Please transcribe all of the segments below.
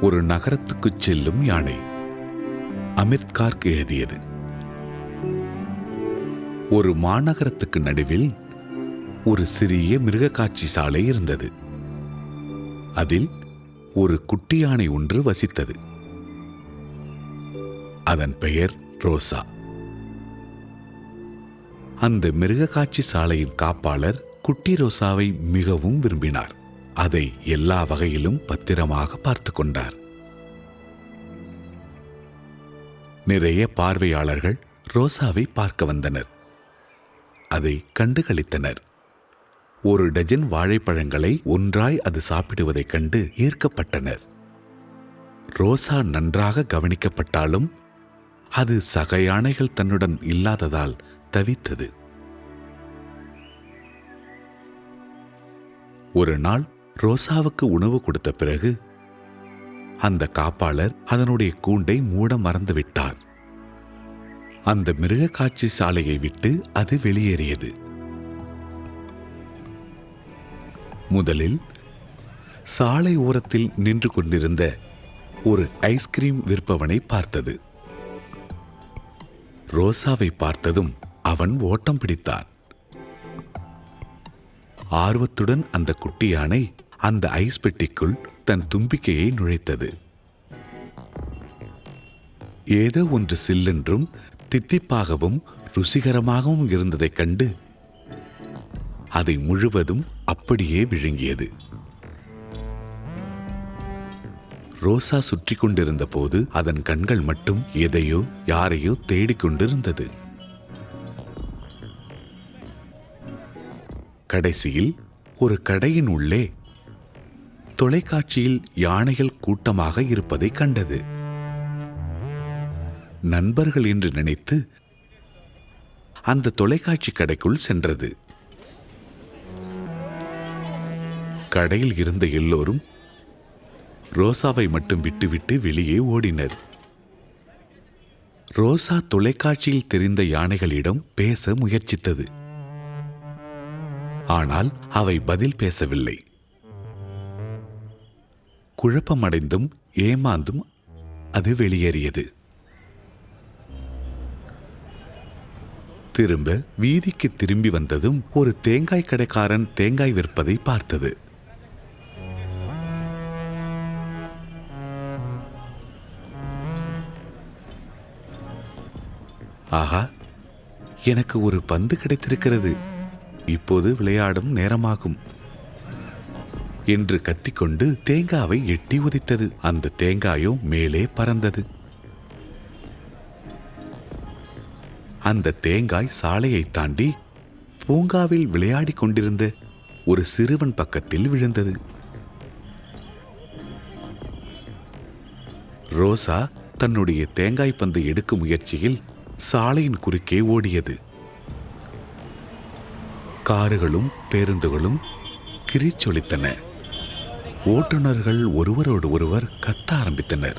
ஒரு நகரத்துக்கு செல்லும் யானை அமித் கார்க் எழுதியது. ஒரு மாநகரத்துக்கு நடுவில் ஒரு சிறிய மிருகக்காட்சி சாலை இருந்தது. அதில் ஒரு குட்டி யானை ஒன்று வசித்தது. அதன் பெயர் ரோசா. அந்த மிருகக்காட்சி சாலையின் காப்பாளர் குட்டி ரோசாவை மிகவும் விரும்பினார். அதை எல்லா வகையிலும் பத்திரமாக பார்த்து கொண்டார். நிறைய பார்வையாளர்கள் ரோசாவை பார்க்க வந்தனர். அதை கண்டுகளித்தனர் ஒரு டஜன் வாழைப்பழங்களை ஒன்றாய் அது சாப்பிடுவதைக் கண்டு ஈர்க்கப்பட்டனர். ரோசா நன்றாக கவனிக்கப்பட்டாலும் அது சக யானைகள் தன்னுடன் இல்லாததால் தவித்தது. ஒரு நாள் ரோசாவுக்கு உணவு கொடுத்த பிறகு அந்த காப்பாளர் அதனுடைய கூண்டை மூட மறந்து விட்டார் அந்த மிருக காட்சி சாலையை விட்டு அது வெளியேறியது. முதலில் சாலை ஓரத்தில் நின்று கொண்டிருந்த ஒரு ஐஸ்கிரீம் விற்பவனை பார்த்தது. ரோசாவை பார்த்ததும் அவன் ஓட்டம் பிடித்தான். ஆர்வத்துடன் அந்த குட்டி யானை அந்த ஐஸ் பெட்டிக்குள் தன் தும்பிக்கையை நுழைத்தது. ஏதோ ஒன்று சில்லென்றும் தித்திப்பாகவும் ருசிகரமாகவும் இருந்ததைக் கண்டு அதை முழுவதும் அப்படியே விழுங்கியது. ரோசா சுற்றி கொண்டிருந்த போது அதன் கண்கள் மட்டும் எதையோ யாரையோ தேடிக்கொண்டிருந்தது கடைசியில் ஒரு கடையின் உள்ளே தொலைக்காட்சியில் யானைகள் கூட்டமாக இருப்பதை கண்டது. நண்பர்கள் என்று நினைத்து அந்த தொலைக்காட்சி கடைக்குள் சென்றது. கடையில் இருந்த எல்லோரும் ரோசாவை மட்டும் விட்டுவிட்டு வெளியே ஓடினர். ரோசா தொலைக்காட்சியில் தெரிந்த யானைகளிடம் பேச முயற்சித்தது. ஆனால் அவை பதில் பேசவில்லை. குழப்பமடைந்தும் ஏமாந்தும் அது வெளியேறியது. திரும்ப வீதிக்கு திரும்பி வந்ததும் ஒரு தேங்காய் கடைக்காரன் தேங்காய் விற்பதை பார்த்தது. ஆஹா எனக்கு ஒரு பந்து கிடைத்திருக்கிறது. இப்போது விளையாடும் நேரமாகும். என்று கத்திக்கொண்டு தேங்காவை எட்டி உதைத்தது. அந்த தேங்காயோ மேலே பறந்தது. அந்த தேங்காய் சாலையை தாண்டி பூங்காவில் விளையாடிக் கொண்டிருந்த ஒரு சிறுவன் பக்கத்தில் விழுந்தது. ரோசா தன்னுடைய தேங்காய் பந்தை எடுக்கும் முயற்சியில் சாலையின் குறுக்கே ஓடியது. காருகளும் பேருந்துகளும் கிரிச்சொலித்தன. ஓட்டுநர்கள் ஒருவரோடு ஒருவர் கத்த ஆரம்பித்தனர்.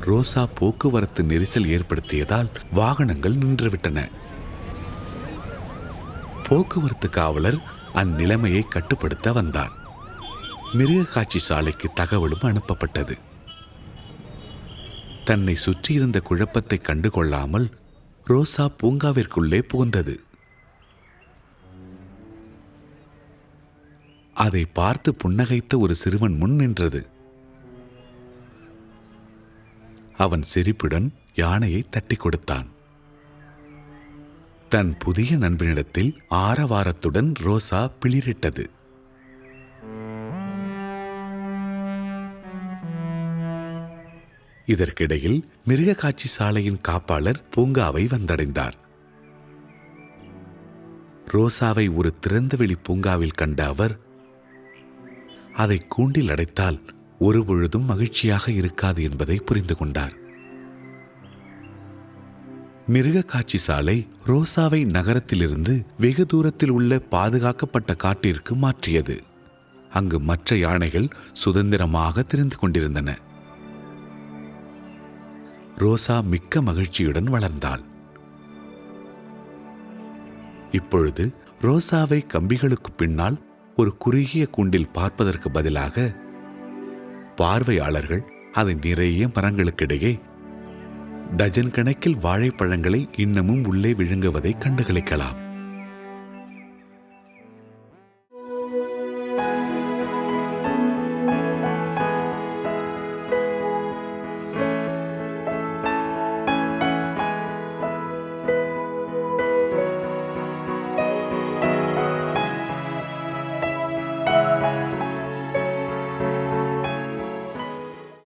ரோசா போக்குவரத்து நெரிசல் ஏற்படுத்தியதால் வாகனங்கள் நின்றுவிட்டன. போக்குவரத்து காவலர் அந்நிலைமையை கட்டுப்படுத்த வந்தார். மிருக காட்சி சாலைக்கு தகவலும் அனுப்பப்பட்டது. தன்னை சுற்றியிருந்த குழப்பத்தை கண்டுகொள்ளாமல் ரோசா பூங்காவிற்குள்ளே புகுந்தது. அதை பார்த்து புன்னகைத்த ஒரு சிறுவன் முன் நின்றது. அவன் சிரிப்புடன் யானையை தட்டி கொடுத்தான். தன் புதிய நண்பனிடத்தில் ஆரவாரத்துடன் ரோசா பிளிரிட்டது. இதற்கிடையில் மிருக காட்சி சாலையின் காப்பாளர் பூங்காவை வந்தடைந்தார். ரோசாவை ஒரு திறந்தவெளி பூங்காவில் கண்ட அவர் அதை கூண்டில் அடைத்தால் ஒரு பொழுதும் மகிழ்ச்சியாக இருக்காது என்பதை புரிந்து கொண்டார். மிருக காட்சி சாலை ரோசாவை நகரத்திலிருந்து வெகு தூரத்தில் உள்ள பாதுகாக்கப்பட்ட காட்டிற்கு மாற்றியது. அங்கு மற்ற யானைகள் சுதந்திரமாக திரிந்து கொண்டிருந்தன. ரோசா மிக்க மகிழ்ச்சியுடன் வளர்ந்தாள். இப்பொழுது ரோசாவை கம்பிகளுக்கு பின்னால் ஒரு குறுகிய குண்டில் பார்ப்பதற்கு பதிலாக பார்வையாளர்கள் அதை நிறைய மரங்களுக்கிடையே டஜன் கணக்கில் வாழைப்பழங்களை இன்னமும் உள்ளே விழுங்குவதை கண்டுகளிக்கலாம்.